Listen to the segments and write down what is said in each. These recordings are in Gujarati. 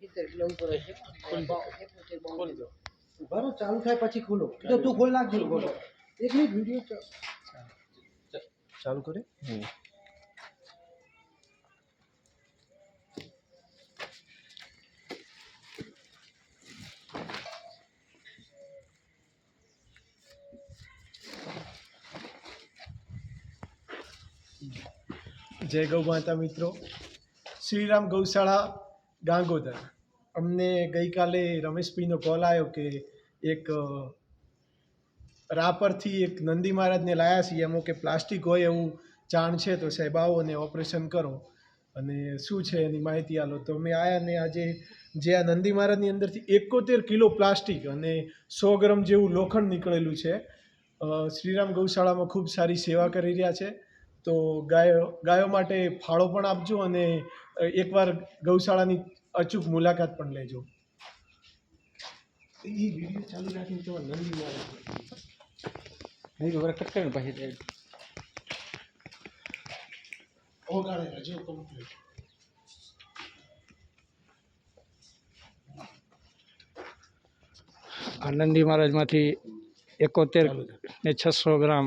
સિત્તેર કિલો ઉપર હશે એકોતેર બાવન બરો ચાલુ થાય પછી ખોલો તો તું ખોલ નાખ ખોલો એક મિનિટ વીડિયો ચાલુ કરે જય ગૌ માતા મિત્રો શ્રીરામ ગૌશાળા ગાંગોદર. અમને ગઈકાલે રમેશભાઈનો કોલ આવ્યો કે એક રાપરથી એક નંદી મહારાજને લાયા છીએ. એમાં કે પ્લાસ્ટિક હોય એવું જાણ છે તો સાહેબ આવો અને ઓપરેશન કરો. અને શું છે એની માહિતી આલો. તો અમે આવ્યા ને આજે જે આ નંદી મહારાજની અંદરથી એકોતેર કિલો પ્લાસ્ટિક અને સો ગ્રામ જેવું લોખંડ નીકળેલું છે. શ્રીરામ ગૌશાળામાં ખૂબ સારી સેવા કરી રહ્યા છે. તો ગાયો ગાયો માટે ફાળો પણ આપજો અને એકવાર ગૌશાળાની અચૂક મુલાકાત પણ લેજો. એ વીડિયો ચાલુ રાખીને તો નંદી મહારાજ નહીં તો કટ કરીને પાછી ઓગાળે હજુ કમ્પ્લીટ આનંદી મહારાજમાંથી એકોતેર ને છસો ગ્રામ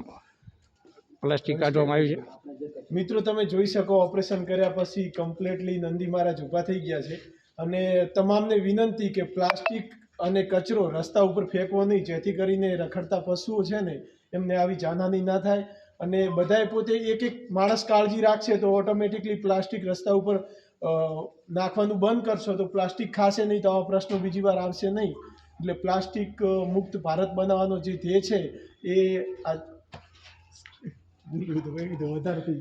પ્લાસ્ટિક કાઢવામાં આવ્યું છે. મિત્રો, તમે જોઈ શકો ઓપરેશન કર્યા પછી કમ્પ્લેટલી નંદી મહારાજ ઊભા થઈ ગયા છે. અને તમામને વિનંતી કે પ્લાસ્ટિક અને કચરો રસ્તા ઉપર ફેંકવો નહીં, જેથી કરીને રખડતા પશુઓ છે ને, એમને આવી જાનહાની ના થાય. અને બધાએ પોતે એક એક માણસ કાળજી રાખશે તો ઓટોમેટિકલી પ્લાસ્ટિક રસ્તા ઉપર નાખવાનું બંધ કરશો તો પ્લાસ્ટિક ખાશે નહીં તો આવા પ્રશ્નો બીજી વાર આવશે નહીં. એટલે પ્લાસ્ટિક મુક્ત ભારત બનાવવાનો જે ધ્યેય છે એ આ વધારે થઈ